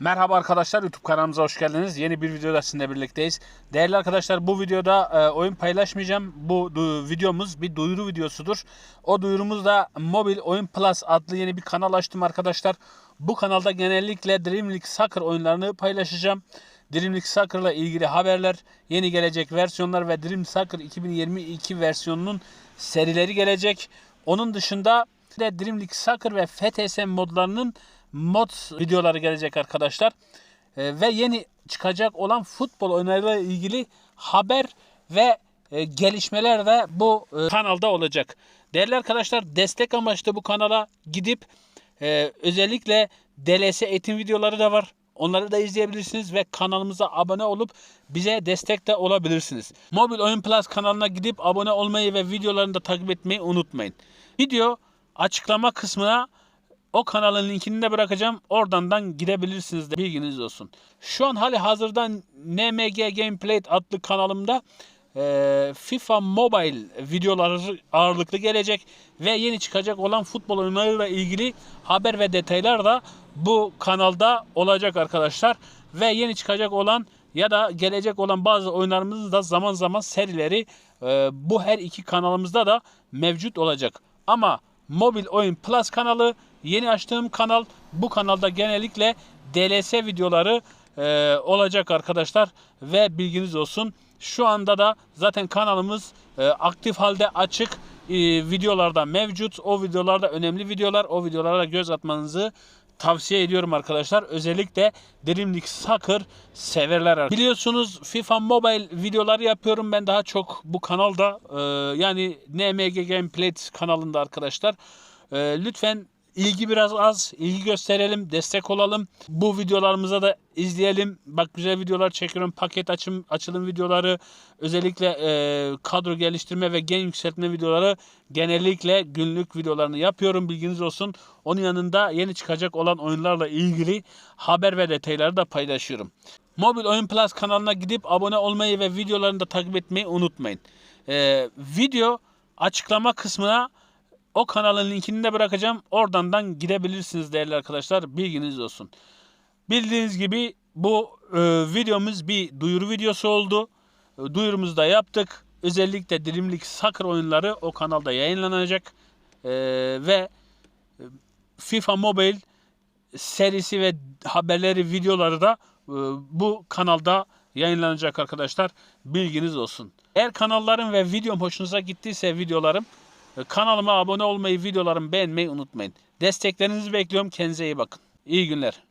Merhaba arkadaşlar YouTube kanalımıza hoş geldiniz. Yeni bir videoda sizinle birlikteyiz. Değerli arkadaşlar bu videoda e, oyun paylaşmayacağım. Bu videomuz bir duyuru videosudur. O duyurumuzda Mobil Oyun Plus adlı yeni bir kanal açtım arkadaşlar. Bu kanalda genellikle Dream League Soccer oyunlarını paylaşacağım. Dream League Soccer ile ilgili haberler, yeni gelecek versiyonlar ve Dream Soccer 2022 versiyonunun serileri gelecek. Onun dışında de Dream League Soccer ve FTS modlarının mod videoları gelecek arkadaşlar. Ee, ve yeni çıkacak olan futbol oyunlarıyla ilgili haber ve e, gelişmeler de bu e, kanalda olacak. Değerli arkadaşlar destek amaçlı bu kanala gidip e, özellikle DLS eğitim videoları da var. Onları da izleyebilirsiniz ve kanalımıza abone olup bize destek de olabilirsiniz. Mobil Oyun Plus kanalına gidip abone olmayı ve videolarını da takip etmeyi unutmayın. Video açıklama kısmına o kanalın linkini de bırakacağım. Oradan gidebilirsiniz de bilginiz olsun. Şu an hali hazırda NMG Gameplay adlı kanalımda e, FIFA Mobile videoları ağırlıklı gelecek ve yeni çıkacak olan futbol oyunlarıyla ilgili haber ve detaylar da bu kanalda olacak arkadaşlar. Ve yeni çıkacak olan ya da gelecek olan bazı oyunlarımızın da zaman zaman serileri e, bu her iki kanalımızda da mevcut olacak. Ama Mobil Oyun Plus kanalı yeni açtığım kanal. Bu kanalda genellikle DLS videoları e, olacak arkadaşlar ve bilginiz olsun. Şu anda da zaten kanalımız e, aktif halde açık e, videolarda mevcut. O videolarda önemli videolar. O videolara göz atmanızı tavsiye ediyorum arkadaşlar. Özellikle Dream League Soccer severler. Biliyorsunuz FIFA Mobile videoları yapıyorum ben daha çok bu kanalda. e, yani NMG Gameplay kanalında arkadaşlar. E, lütfen ilgi biraz az. ilgi gösterelim. Destek olalım. Bu videolarımıza da izleyelim. Bak güzel videolar çekiyorum. Paket açım, açılım videoları. Özellikle e, kadro geliştirme ve gen yükseltme videoları. Genellikle günlük videolarını yapıyorum. Bilginiz olsun. Onun yanında yeni çıkacak olan oyunlarla ilgili haber ve detayları da paylaşıyorum. Mobil Oyun Plus kanalına gidip abone olmayı ve videolarını da takip etmeyi unutmayın. E, video açıklama kısmına o kanalın linkini de bırakacağım. Oradan gidebilirsiniz değerli arkadaşlar. Bilginiz olsun. Bildiğiniz gibi bu e, videomuz bir duyuru videosu oldu. E, duyurumuzu da yaptık. Özellikle Dream Soccer oyunları o kanalda yayınlanacak. E, ve e, FIFA Mobile serisi ve haberleri, videoları da e, bu kanalda yayınlanacak arkadaşlar. Bilginiz olsun. Eğer kanallarım ve videom hoşunuza gittiyse videolarım ee, kanalıma abone olmayı, videolarımı beğenmeyi unutmayın. Desteklerinizi bekliyorum. Kendinize iyi bakın. İyi günler.